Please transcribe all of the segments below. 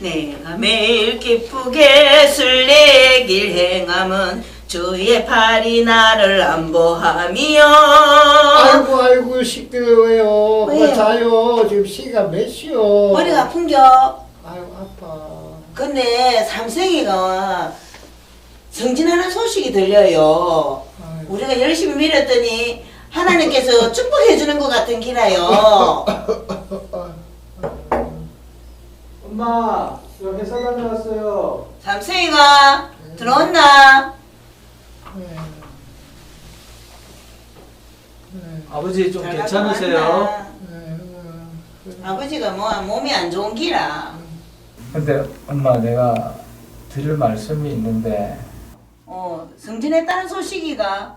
내가 매일 기쁘게 술래길 행함은 주의 팔이 나를 안보하며 아이고 아이고 시끄러워요. 왜요? 뭐 자요. 지금 시간 몇 시요? 머리가 아픈겨 아이고 아파. 근데 삼성이가 성진하는 소식이 들려요 아이고. 우리가 열심히 밀었더니 하나님께서 축복해 주는 것 같은 기라요 엄마, 저 회사 들어왔나? 네. 네. 아버지 좀 잘 괜찮으세요? 갔다 왔나? 네. 아버지가 뭐 몸이 안 좋은 기라 근데 엄마 내가 드릴 말씀이 있는데 어 성진했다는 소식이가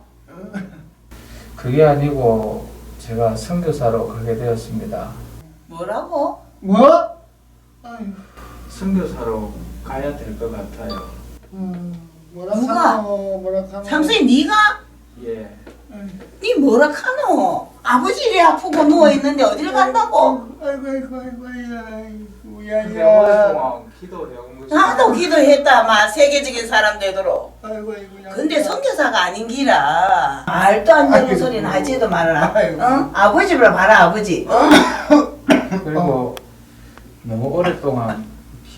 그게 아니고 제가 선교사로 가게 되었습니다. 뭐라고? 뭐? 아이고. 선교사로 가야 될 것 같아요. 음, 뭐라 누가? 카노? 뭐라 카노? 삼성이 네가? 예. 네 뭐라 카노? 아버지 이리 아프고 누워 있는데 어딜 간다고? 아이고 아이고 아이고 아이고 야야. 나도 기도했다 마 세계적인 사람 되도록 아이고 아이고. 야. 근데 선교사가 아닌 기라 말도 안 되는 아이고. 소리는 하지도 말아라 아이고. 응? 아버지를 봐라 아버지 응? 그리고 너무 오랫동안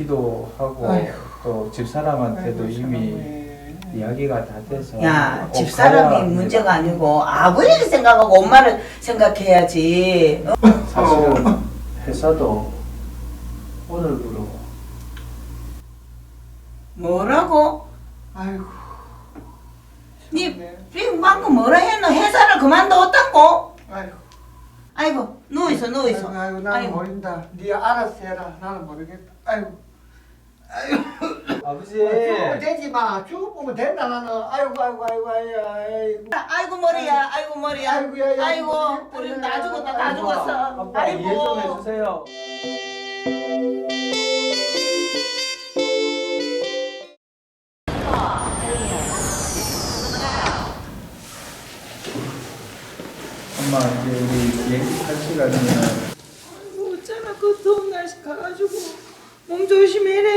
기도하고 아이고. 또 집사람한테도 아이고, 이미. 이야기가 다 돼서 야 가야 집사람이 합니다. 문제가 아니고 아버지를 생각하고 엄마를 생각해야지 어? 사실은 회사도 오늘부로 뭐라고? 아이고. 니 지금 방금 뭐라 했노? 회사를 그만뒀다고? 아이고. 아이고 누워있어 누워있어 아이고, 아이고 나는 아이고. 모른다. 네 알아서 해라. 나는 모르겠다. 아이고. 아버지 죽으면 되지 마. 죽으면 된다 나는. 아이고 아이고 아이고 아이고 아이고. 아이고 머리야 아이고 머리야 아이고, 야, 야, 아이고 미치겠다, 우리 야. 다 죽었다 다 아이고, 죽었어 아빠 이해 좀 아이고 해주세요. 엄마 이제 우리 얘기 할 시간이면 어쩌나 그 더운 날씨 가가지고 몸 조심해라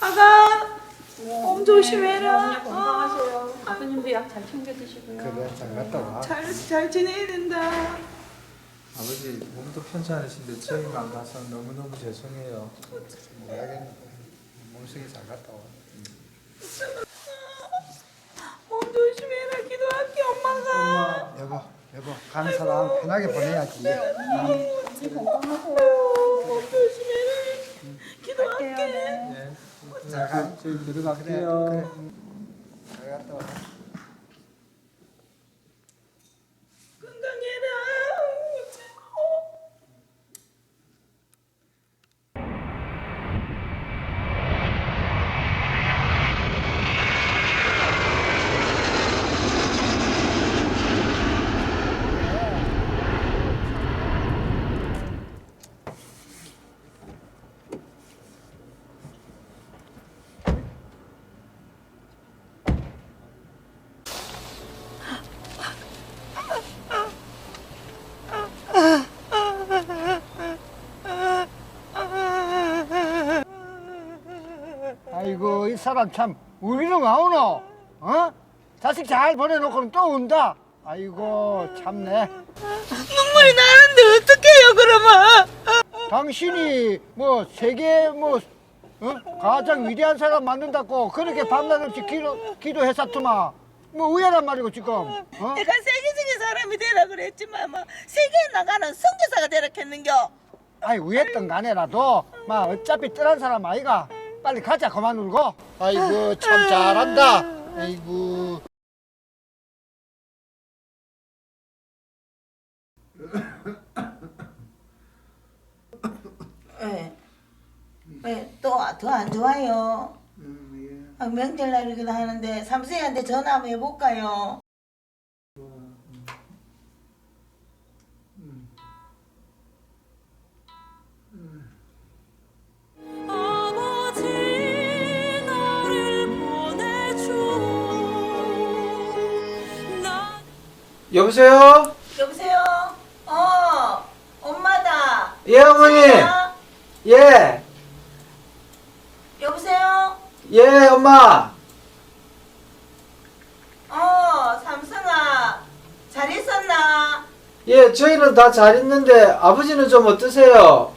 아가 몸 조심해라 건강하세요. 아버님도 약 잘 챙겨 드시고요. 그래 잘 갔다 와. 잘, 잘 지내야 된다 아버지 몸도 편찮으신데 저희만 가서 너무너무 죄송해요. 뭐라겠네. 몸속이 잘 갔다 와. 몸 조심해라 기도할게 엄마가 여보 여보 가는 사람 편하게 보내야지. 몸 조심해라 기도할게 네. 나가. 저희 그래 들어갈게요. 그래. 잘 갔다 와. 건강해라 아이고 이 사람 참 우리는 와오노. 어? 자식 잘 보내놓고는 또 온다. 아이고 참네. 눈물이 나는데 어떡해요 그러면 당신이 뭐 세계 뭐 어? 가장 위대한 사람 만든다고 그렇게 밤낮 없이 기도 기도했었더만 뭐 의아란 말이고 지금 어? 내가 세계적인 사람이 되라 그랬지만 뭐 세계에 나가는 선교사가 되라 했는겨 아이 위했던 간에라도 막 어차피 떠난 사람 아이가 빨리 가자 그만 울고. 아이고 참 잘한다. 아이고. 예. 예, 또더 안 좋아요. 아, 명절날이기도 하는데 삼성이한테 전화 한번 해볼까요? 아버 여보세요? 여보세요? 어, 엄마다. 예 어머니. 삼성이야? 예. 예, 엄마. 어, 삼성아. 잘 있었나? 예, 저희는 다 잘 있는데 아버지는 좀 어떠세요?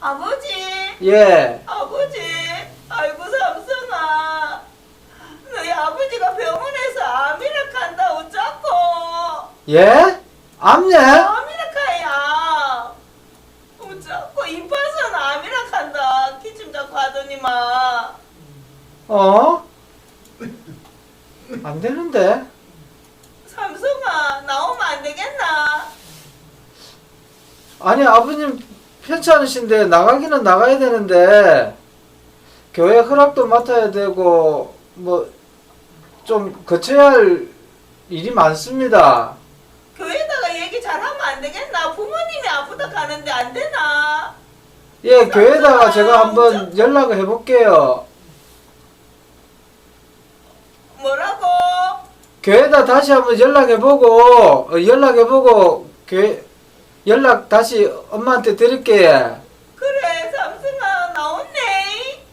아버지? 예. 아버지? 아이고, 삼성아. 너희 아버지가 병원에서 어쩌고? 예? 암네? 아미락하야. 어쩌고? 임파선 아미락 한다. 기침 자꾸 하더니만. 어? 안 되는데. 삼성아, 나오면 안 되겠나? 아니, 아버님 편찮으신데 나가기는 나가야 되는데 교회 허락도 맡아야 되고 뭐 좀 거쳐야 할 일이 많습니다. 교회에다가 얘기 잘하면 안 되겠나? 부모님이 아프다 가는데 안 되나? 예, 교회에다가 제가 한번 연락을 해볼게요. 뭐라고? 교회에다 다시 한번 연락해보고 어, 연락해보고 교회 연락 다시 엄마한테 드릴게요. 그래, 삼승아, 나왔네.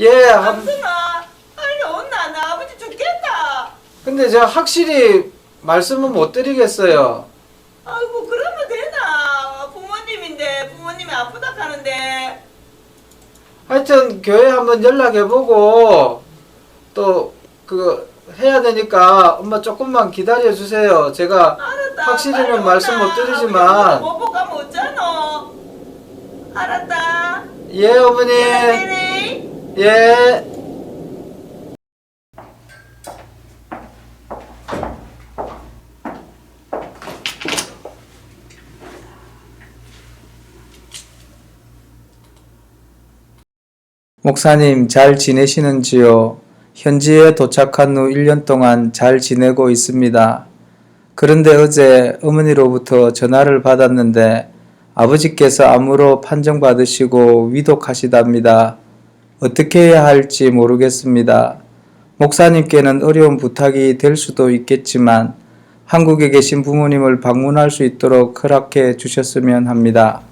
예, 한- 삼승아, 빨리 온나? 나 아버지 죽겠다. 근데 제가 확실히 말씀은 못 드리겠어요. 아이고, 그러면 되나? 부모님인데, 부모님이 아프다 가는데. 하여튼 교회 한번 연락해보고 또 그 해야 되니까 엄마 조금만 기다려 주세요. 제가 알았다. 확실히는 빨리 말씀? 못 드리지만 못 보고 가면 어쩌노? 알았다. 예 어머니 연락되네. 예. 목사님 잘 지내시는지요? 현지에 도착한 후 1년 동안 잘 지내고 있습니다. 그런데 어제 어머니로부터 전화를 받았는데 아버지께서 암으로 판정받으시고 위독하시답니다. 어떻게 해야 할지 모르겠습니다. 목사님께는 어려운 부탁이 될 수도 있겠지만 한국에 계신 부모님을 방문할 수 있도록 허락해 주셨으면 합니다.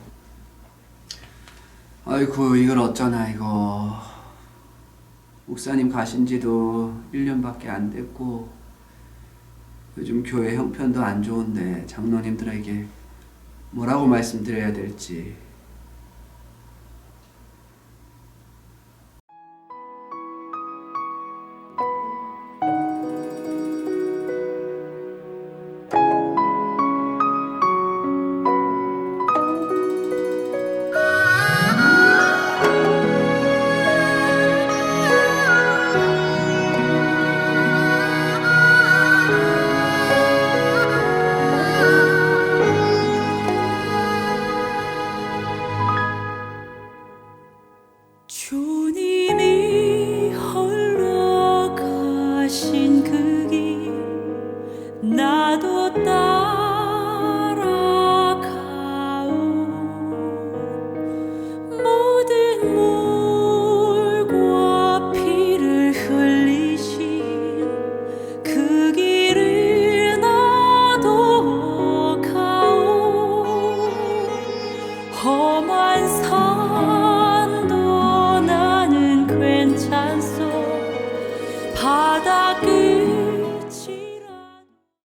아이고 이걸 어쩌나 이거. 목사님 가신 지도 1년밖에 안 됐고 요즘 교회 형편도 안 좋은데 장로님들에게 뭐라고 말씀드려야 될지 가신 그 길 나도 따라